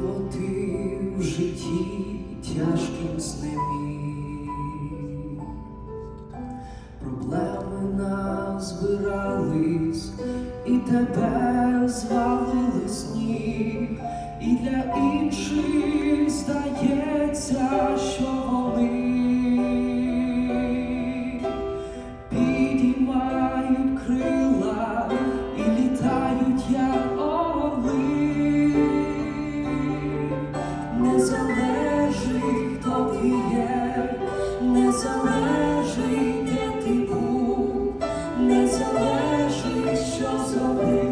можливо, ти в житті тяжким знеміг, проблеми назбирались і тебе звалили сніг, і для. лежить, що зробив.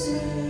say.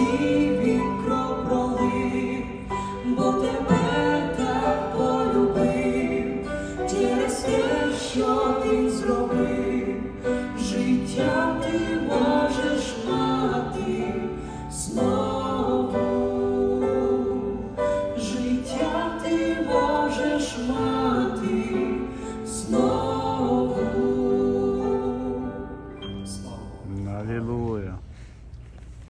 Твій кров пролив, бо тебе.